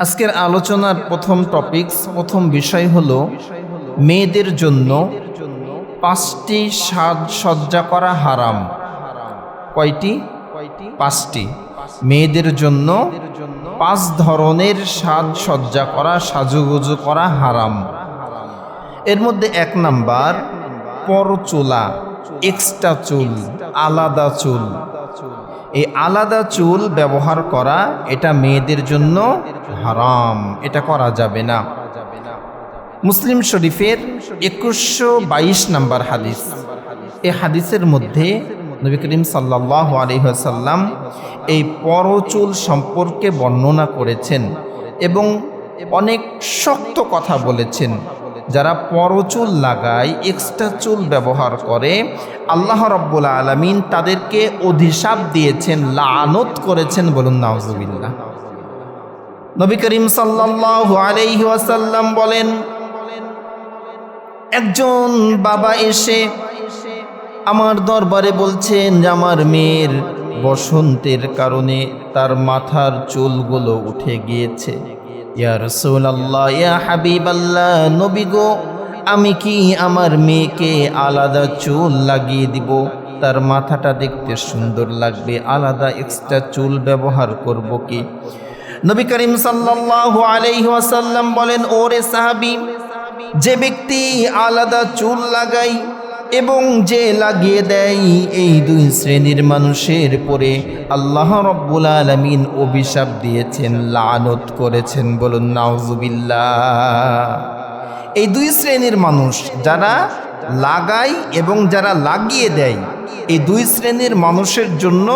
আজকের আলোচনার প্রথম টপিকস প্রথম বিষয় হলো মেয়েদের জন্য পাঁচটি সাজসজ্জা করা হারাম। কয়টি? পাঁচটি। মেয়েদের জন্য পাঁচ ধরনের সাজসজ্জা করা, সাজুগুজু করা হারাম। এর মধ্যে এক নাম্বার, পরচুলা এক্সট্রা চুল, আলাদা চুল। এই আলাদা চুল ব্যবহার করা এটা মেয়েদের জন্য হারাম। এটা করা যাবে না। মুসলিম শরীফের একুশশো বাইশ নাম্বার হাদিস। এ হাদিসের মধ্যে নবী করিম সাল্লাহ আলহাসাল্লাম এই পরচুল সম্পর্কে বর্ণনা করেছেন এবং অনেক শক্ত কথা বলেছেন। যারা পরচুল লাগায় এক্সট্রা চুল ব্যবহার করে, আল্লাহ রব্বুল আলমিন তাদেরকে অধিশাপ দিয়েছেন, লানত করেছেন বলুন নাওজুবিল্লাহ নবী করিম সাল্লাল্লাহু আলাইহি ওয়াসাল্লাম বলেন, একজন বাবা এসে আমার দরবারে বলছেন যে আমার মেয়ের বসন্তের কারণে তার মাথার চুলগুলো উঠে গিয়েছে। ইয়া রাসূলুল্লাহ, ইয়া হাবিবাল্লাহ, নবী গো, আমি কি আমার মেয়েকে আলাদা চুল লাগিয়ে দিব? তার মাথাটা দেখতে সুন্দর লাগবে, আলাদা এক্সট্রা চুল ব্যবহার করব কি? নবী করিম সাল্লাল্লাহু আলাইহি ওয়াসাল্লাম বলেন, ওরে সাহাবী, যে ব্যক্তি আলাদা চুল লাগাই এবং যে লাগিয়ে দেয় এই দুই শ্রেণির মানুষের পরে আল্লাহ রব্বুল আলমিন অভিশাপ দিয়েছেন, লানত করেছেন। বলুন, নাউজুবিল্লাহ। এই দুই শ্রেণির মানুষ যারা লাগায় এবং যারা লাগিয়ে দেয়, এই দুই শ্রেণির মানুষের জন্য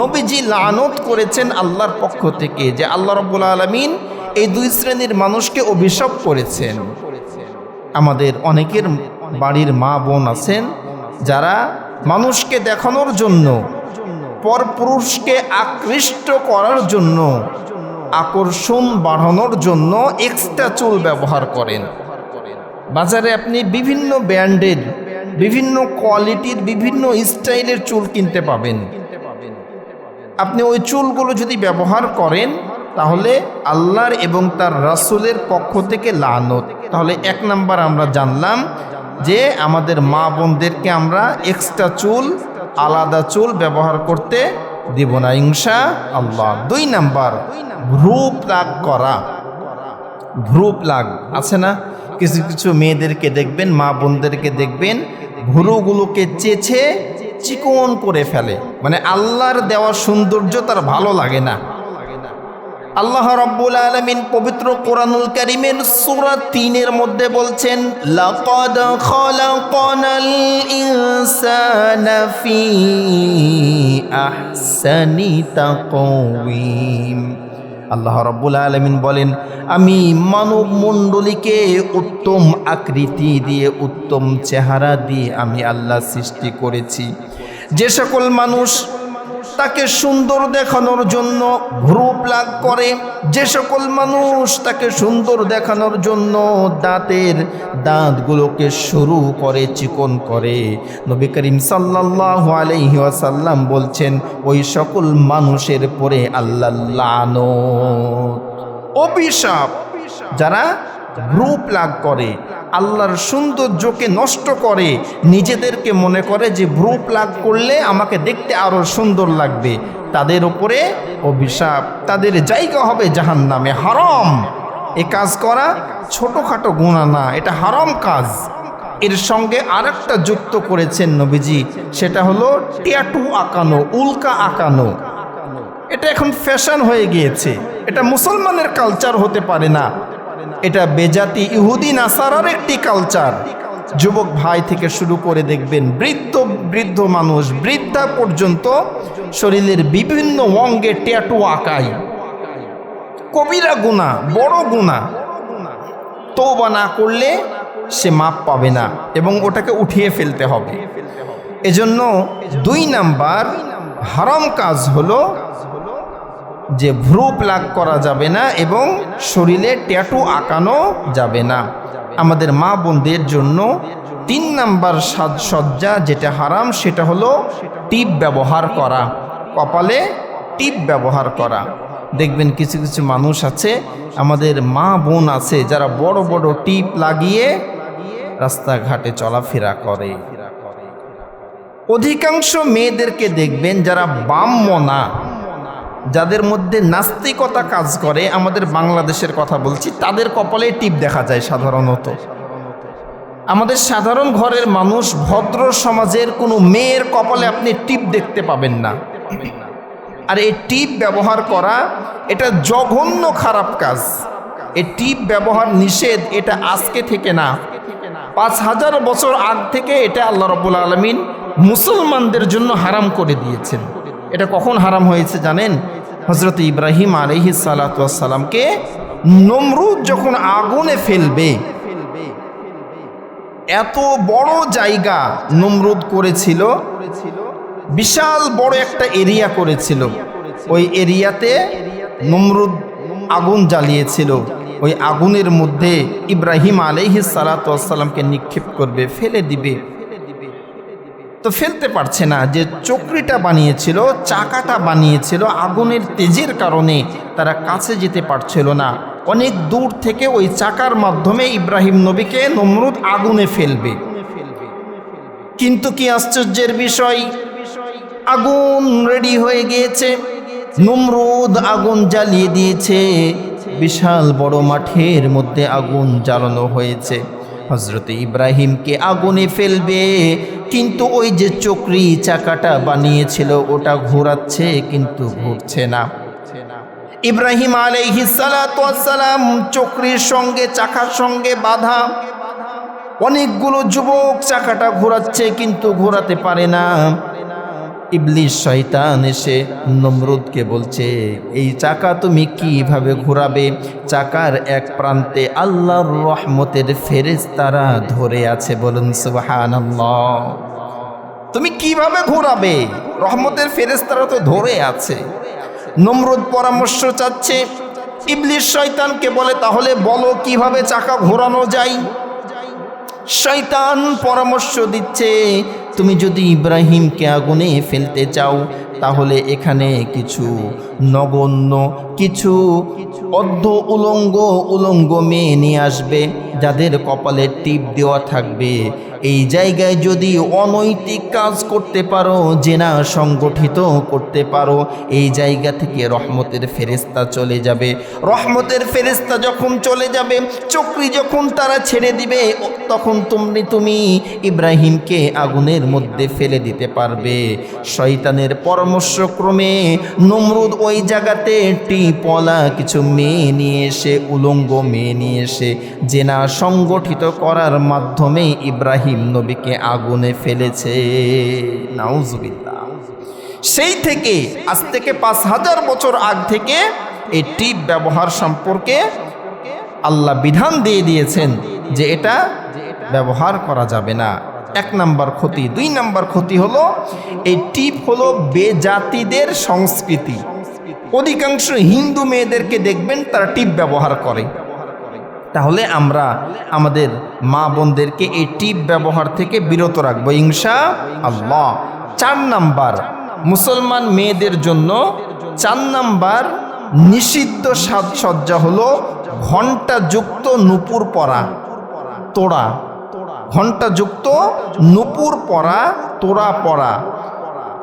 নবীজি লানত করেছেন আল্লাহর পক্ষ থেকে যে আল্লাহ রব্বুল আলমিন এই দুই শ্রেণির মানুষকে অভিশাপ করেছেন। আমাদের অনেকের বাড়ির মা বোন আছেন, যারা মানুষকে দেখানোর জন্য, পরপুরুষকে আকৃষ্ট করার জন্য, আকর্ষণ বাড়ানোর জন্য এক্সট্রা চুল ব্যবহার করেন। বাজারে আপনি বিভিন্ন ব্র্যান্ডের, বিভিন্ন কোয়ালিটির, বিভিন্ন স্টাইলের চুল কিনতে পাবেন। আপনি ওই চুলগুলো যদি ব্যবহার করেন, তাহলে আল্লাহর এবং তার রাসুলের পক্ষ থেকে লানত। তাহলে এক নাম্বার আমরা জানলাম যে আমাদের মা বোনদেরকে আমরা এক্সট্রা চুল, আলাদা চুল ব্যবহার করতে দিব না। ইংসা আল্লাহ দুই নাম্বার ভ্রু প্লাগ করা। ভ্রু প্লাগ আছে না? কিছু কিছু মেয়েদেরকে দেখবেন, মা বোনদেরকে দেখবেন, ভ্রুগুলোকে চেছে চিকন করে ফেলে। মানে আল্লাহর দেওয়া সৌন্দর্য তার ভালো লাগে না। আল্লাহ রব্বুল আলমিন পবিত্র কোরআনুল করিমের সুরা তিনের মধ্যে বলছেন, লাকাদ খলাকনাল ইনসানা ফি আহসানি তাকওয়িম। আল্লাহ রব্বুল আলমিন বলেন, আমি মানব মণ্ডলীকে উত্তম আকৃতি দিয়ে, উত্তম চেহারা দিয়ে আমি আল্লাহ সৃষ্টি করেছি। যে সকল মানুষ তাকে সুন্দর দেখানোর জন্য ভ্রু প্লাগ করে। যে সকল মানুষ তাকে সুন্দর দেখানোর জন্য দাঁতের দাঁতগুলোকে শুরু করে চিকন করে। নবী করিম সাল্লাহ আলহি আসাল্লাম বলছেন ওই সকল মানুষের পরে আল্লাহ অভিশাপ। যারা ভ্রু প্লাগ করে, আল্লাহর সৌন্দর্যকে নষ্ট করে, নিজেদেরকে মনে করে যে ভ্রু প্লাগ করলে আমাকে দেখতে আরও সুন্দর লাগবে। তাদের ওপরে অভিশাপ, তাদের জায়গা হবে জাহান নামে হারম। এ কাজ করা ছোটোখাটো গুণা না, এটা হারম কাজ। এর সঙ্গে আরেকটা যুক্ত করেছেন নবীজি, সেটা হলো ট্যাটু আঁকানো, উল্কা আঁকানো। এটা এখন ফ্যাশন হয়ে গিয়েছে। এটা মুসলমানের কালচার হতে পারে না। এটা বেজাতি ইহুদি নাসারার একটি কালচার যুবক ভাই থেকে শুরু করে দেখবেন বৃদ্ধ বৃদ্ধ মানুষ, বৃদ্ধা পর্যন্ত শরীরের বিভিন্ন অঙ্গে ট্যাটু আঁকাই কবিরা গুণা, বড় গুণা। তৌবা না করলে সে মাপ পাবে না এবং ওটাকে উঠিয়ে ফেলতে হবে। এজন্য দুই নাম্বার হারাম কাজ হলো যে ভ্রু প্লাগ করা যাবে না এবং শরীরে ট্যাটু আঁকানো যাবে না। আমাদের মা বোনদের জন্য তিন নাম্বার সাজসজ্জা যেটা হারাম সেটা হলো টিপ ব্যবহার করা। কপালে টিপ ব্যবহার করা। দেখবেন কিছু কিছু মানুষ আছে, আমাদের মা বোন আছে যারা বড় বড় টিপ লাগিয়ে রাস্তাঘাটে চলাফেরা করে। অধিকাংশ মেয়েদেরকে দেখবেন যারা বামমনা যাদের মধ্যে নাস্তিকতা কাজ করে, আমাদের বাংলাদেশের কথা বলছি, তাদের কপালে টিপ দেখা যায় সাধারণত। আমাদের সাধারণ ঘরের মানুষ ভদ্র সমাজের কোনো মেয়ের কপালে আপনি টিপ দেখতে পাবেন না। আর এই টিপ ব্যবহার করা, এটা জঘন্য খারাপ কাজ। এই টিপ ব্যবহার নিষেধ, এটা আজকে থেকে না। পাঁচ হাজার বছর আগ থেকে এটা আল্লাহ রবুল আলমিন মুসলমানদের জন্য হারাম করে দিয়েছেন। এটা কখন হারাম হয়েছে জানেন? হজরত ইব্রাহিম আলহি সালাতামকে নমরুদ যখন আগুনে ফেলবে, এত বড় জায়গা নমরুদ করেছিল, বিশাল বড় একটা এরিয়া করেছিল। ওই এরিয়াতে নমরুদ আগুন জ্বালিয়েছিল। ওই আগুনের মধ্যে ইব্রাহিম আলহি সালাতামকে নিক্ষেপ করবে, ফেলে দিবে। তো ফেলতে পারছে না যে চক্রিটা বানিয়েছিল, চাকাটা বানিয়েছিল, আগুনের তেজের কারণে তারা কাছে যেতে পারছিল না। অনেক দূর থেকে ওই চাকার মাধ্যমে ইব্রাহিম নবীকে নমরুদ আগুনে ফেলবে। কিন্তু কি আশ্চর্যের বিষয়? আগুন রেডি হয়ে গিয়েছে। নমরুদ আগুন জ্বালিয়ে দিয়েছে। বিশাল বড় মাঠের মধ্যে আগুন জ্বালানো হয়েছে। হজরত ইব্রাহিমকে আগুনে ফেলবে। কিন্তু ওই যে চক্রি চাকাটা বানিয়েছিল, ওটা ঘোরাচ্ছে কিন্তু ঘুরছে না। ইব্রাহিম আলাইহি সালাম চক্রির সঙ্গে, চাকার সঙ্গে বাধা। অনেকগুলো যুবক চাকাটা ঘোরাচ্ছে কিন্তু ঘোরাতে পারে না। ইবলিশ শয়তান এসে নমরুদকে বলছে, এই চাকা তুমি কীভাবে ঘোরাবে? চাকার এক প্রান্তে আল্লাহর রহমতের ফেরেশতারা ধরে আছে বলুন সুবহানাল্লাহ। তুমি কীভাবে ঘোরাবে? রহমতের ফেরেশতারা তো ধরে আছে। নমরুদ পরামর্শ চাচ্ছে, ইবলিশ শয়তানকে বলে, তাহলে বলো কীভাবে চাকা ঘোরানো যায়? শয়তান পরামর্শ দিচ্ছে তুমি যদি ইব্রাহিমকে আগুনে ফেলতে চাও তাহলে এখানে কিছু নগণ্য, কিছু অর্ধ উলঙ্গ উলঙ্গ মেয়ে নিয়ে আসবে, যাদের কপালে টিপ দেওয়া থাকবে। এই জায়গায় যদি অনৈতিক কাজ করতে পারো, জেনা সংগঠিত করতে পারো, এই জায়গা থেকে রহমতের ফেরেস্তা চলে যাবে। রহমতের ফেরেস্তা যখন চলে যাবে, চক্রি যখন তারা ছেড়ে দিবে, তখন তুমি তুমি ইব্রাহিমকে আগুনের মধ্যে ফেলে দিতে পারবে। শয়তানের পরামর্শক্রমে নমরুদ ওই জায়গাতে টিপলা কিছু মেয়ে নিয়ে এসে, উলঙ্গ মেয়ে নিয়ে এসে জেনা সংগঠিত করার মাধ্যমে ইব্রাহিম নবীকে আগুনে ফেলেছে। নাউজুবিল্লাহ। সেই থেকে, আজ থেকে পাঁচ হাজার বছর আগ থেকে এই টিপ ব্যবহার সম্পর্কে আল্লাহ বিধান দিয়ে দিয়েছেন যে এটা ব্যবহার করা যাবে না। এক নাম্বার ক্ষতি। দুই নাম্বার ক্ষতি হলো, এই টিপ হলো বেজাতিদের সংস্কৃতি। অধিকাংশ হিন্দু মেয়েদেরকে দেখবেন তারা টিপ ব্যবহার করে। তাহলে আমরা আমাদের মা বোনদেরকে এই টিপ ব্যবহার থেকে বিরত রাখব ইংসা আল্লাহ। চার নাম্বার, মুসলমান মেয়েদের জন্য চার নাম্বার নিষিদ্ধ সাজসজ্জা হলো ঘণ্টাযুক্ত নুপুর পরা, তোড়া। ঘণ্টাযুক্ত নুপুর পরা তোরা পরা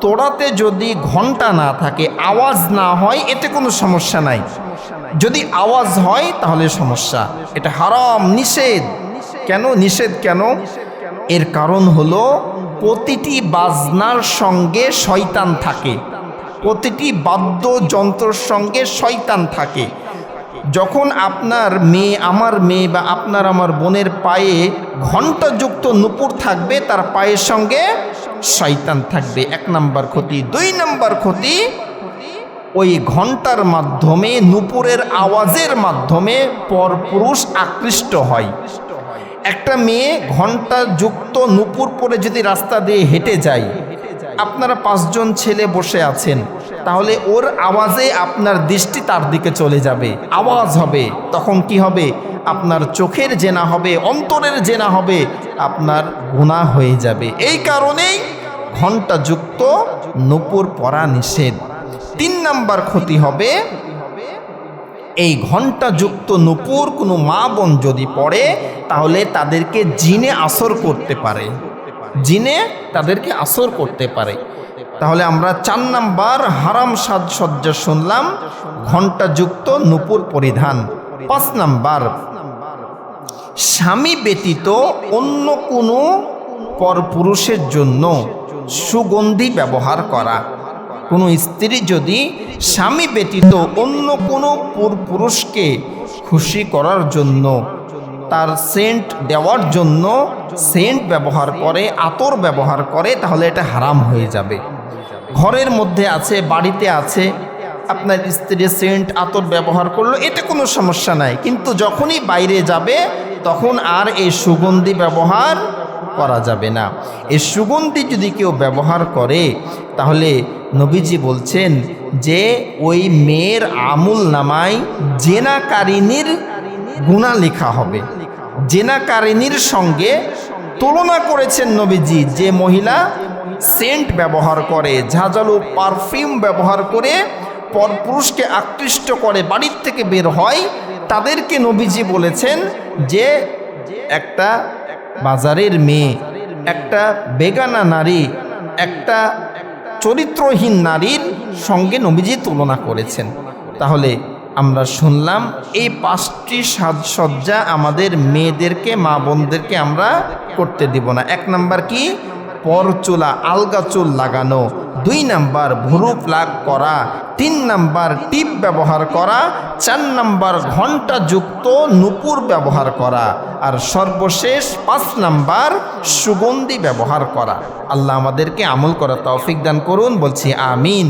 তোড়াতে যদি ঘণ্টা না থাকে, আওয়াজ না হয়, এতে কোনো সমস্যা নাই। যদি আওয়াজ হয়, তাহলে সমস্যা। এটা হারাম, নিষেধ। কেন? নিষেধ কেন? এর কারণ হলো, প্রতিটি বাজনার সঙ্গে শয়তান থাকে। প্রতিটি বাদ্যযন্ত্রর সঙ্গে শয়তান থাকে। যখন আপনার মেয়ে আমার মেয়ে বা আপনার আমার বোনের পায়ে ঘণ্টাযুক্ত নুপুর থাকবে, তার পায়ের সঙ্গে শয়তান থাকবে। এক নাম্বার ক্ষতি। দুই নাম্বার ক্ষতি, ওই ঘণ্টার মাধ্যমে, নুপুরের আওয়াজের মাধ্যমে পরপুরুষ আকৃষ্ট হয়। একটা মেয়ে ঘণ্টা যুক্ত নুপুর পরে যদি রাস্তা দিয়ে হেঁটে যায়, আপনারা পাঁচজন ছেলে বসে আছেন তাহলে ওর আওয়াজে আপনার দৃষ্টি তার দিকে চলে যাবে। আওয়াজ হবে। তখন কি হবে? আপনার চোখের জেনা হবে, অন্তরের জেনা হবে, আপনার গুণা হয়ে যাবে। এই কারণেই ঘণ্টাযুক্ত নুপুর পরা নিষেধ। তিন নাম্বার ক্ষতি হবে, এই ঘণ্টাযুক্ত নুপুর কোনো মা বোন যদি পড়ে, তাহলে তাদেরকে জিনে আসর করতে পারে। জিনে তাদেরকে আসর করতে পারে। তাহলে আমরা চার নাম্বার হারাম সাজসজ্জা শুনলাম ঘণ্টাযুক্ত নুপুর পরিধান। পাঁচ নাম্বার, স্বামী ব্যতীত অন্য কোনো পরপুরুষের জন্য সুগন্ধি ব্যবহার করা। কোনো স্ত্রী যদি স্বামী ব্যতীত অন্য কোনো পুর- পুরুষকে খুশি করার জন্য, তার সেন্ট দেওয়ার জন্য সেন্ট ব্যবহার করে, আতর ব্যবহার করে, তাহলে এটা হারাম হয়ে যাবে। ঘরের মধ্যে আছে, বাড়িতে আছে, আপনার স্ত্রী সেন্ট, আতর ব্যবহার করল এতে কোনো সমস্যা নাই। কিন্তু যখনই বাইরে যাবে, তখন আর এই সুগন্ধি ব্যবহার করা যাবে না। এই সুগন্ধি যদি কেউ ব্যবহার করে, তাহলে নবীজি বলছেন যে, ওই মেয়ের আমুল নামায় জেনাকারিনীর গুণা লেখা হবে। জেনাকারিনীর সঙ্গে তুলনা করেছেন নবীজি যে মহিলা সেন্ট ব্যবহার করে, ঝাঁঝালো পারফিউম ব্যবহার করে পরপুরুষকে আকৃষ্ট করে বাড়ির থেকে বের হয়। তাদেরকে নবীজি বলেছেন যে, একটা বাজারের মেয়ে, একটা বেগানা নারী, একটা চরিত্রহীন নারীর সঙ্গে নবীজি তুলনা করেছেন। তাহলে আমরা শুনলাম এই পাঁচটি সাজসজ্জা আমাদের মেয়েদেরকে, মা বোনদেরকে আমরা করতে দিব না। এক নাম্বার কি? পরচুলা আলগা চুল লাগানো। দুই নাম্বার ভুরু প্লাগ করা, তিন নাম্বার টিপ ব্যবহার করা, চার নাম্বার ঘণ্টা যুক্ত নুপুর ব্যবহার করা, আর সর্বশেষ পাঁচ নাম্বার সুগন্ধি ব্যবহার করা। আল্লাহ আমাদেরকে আমল করা তৌফিক দান করুন, বলছি আমিন।